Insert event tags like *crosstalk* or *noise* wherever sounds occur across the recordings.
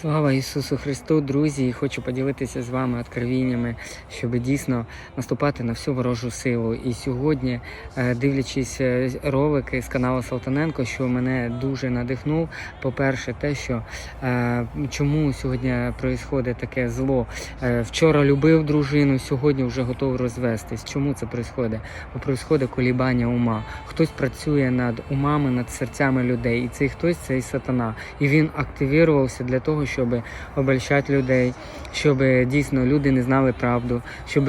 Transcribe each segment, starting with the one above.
Слава Ісусу Христу, друзі! І хочу поділитися з вами откровіннями, щоб дійсно наступати на всю ворожу силу. І сьогодні, е, дивлячись е, ролики з каналу Салтаненко, що мене дуже надихнув. По-перше, те, що е, чому сьогодні відбувається таке зло. Вчора любив дружину, сьогодні вже готовий розвестись. Чому це відбувається? Бо відбувається колібання ума. Хтось працює над умами, над серцями людей, і цей хтось це і сатана. І він активірувався для того, щоб обольщати людей, щоб дійсно люди не знали правду, щоб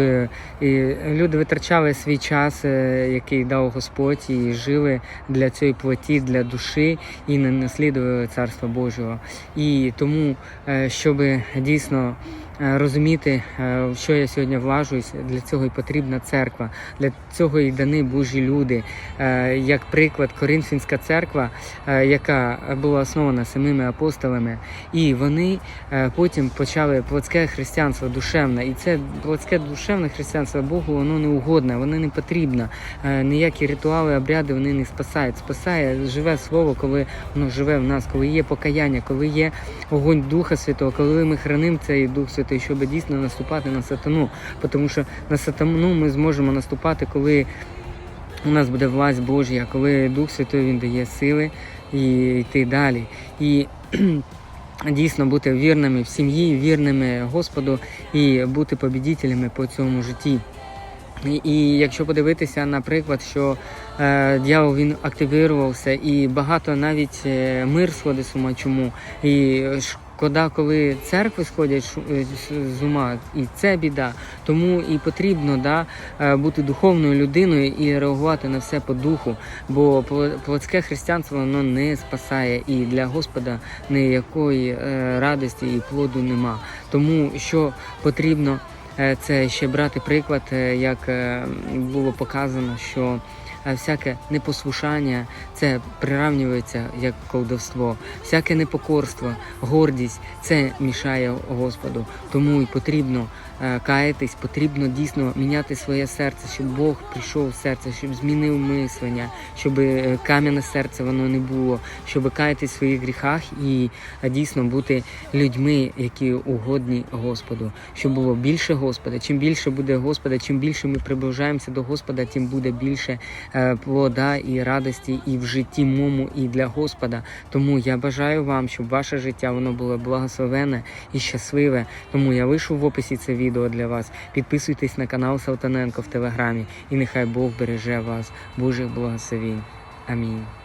і люди витрачали свій час, е, який дав Господь, і жили для цієї плоті, для душі і не наслідували Царства Божого. І тому, е, щоб дійсно розуміти, е, в що я сьогодні влажуюсь, для цього і потрібна церква, для цього і дані Божі люди. Е, Як приклад, Коринфянська церква, е, яка була основана самими апостолами, і вони е, потім почали плотське християнство душевне. І це плотське душевне християнство Богу воно не угодне, воно не потрібно. Е, Ніякі ритуали, обряди вони не спасають. Спасає живе слово, коли воно живе в нас, коли є покаяння, коли є огонь Духа Святого, коли ми хранимо цей Дух Святий, щоб дійсно наступати на сатану. Тому що на сатану ми зможемо наступати, коли у нас буде власть Божя, коли Дух Святий він дає сили і йти далі. І *clears throat* дійсно бути вірними в сім'ї, вірними Господу і бути побідітелями по цьому житті. І, і якщо подивитися, наприклад, що е, дьявол він активірувався, і багато навіть е, мир сходить з. Чому? І шкода, коли церкви сходять е, з- ума, і це біда. Тому і потрібно да, е, бути духовною людиною і реагувати на все по духу. Бо пло- плотське християнство воно не спасає, і для Господа ніякої е, радості і плоду нема. Тому що потрібно. Це ще брати приклад, як було показано, що всяке непослушання це приравнюється як колдовство, всяке непокорство, гордість це мішає Господу. Тому і потрібно е, каятись, потрібно дійсно міняти своє серце, щоб Бог прийшов в серце, щоб змінив мислення, щоб е, кам'яне серце воно не було, щоб каятись в своїх гріхах і е, дійсно бути людьми, які угодні Господу, щоб було більше Господа. Чим більше буде Господа, чим більше ми приближаємося до Господа, тим буде більше плода і радості і в житті мому, і для Господа. Тому я бажаю вам, щоб ваше життя воно було благословенне і щасливе. Тому я вийшов в описі це відео для вас. Підписуйтесь на канал Салтаненко в Телеграмі, і нехай Бог береже вас. Божих благословінь. Амінь.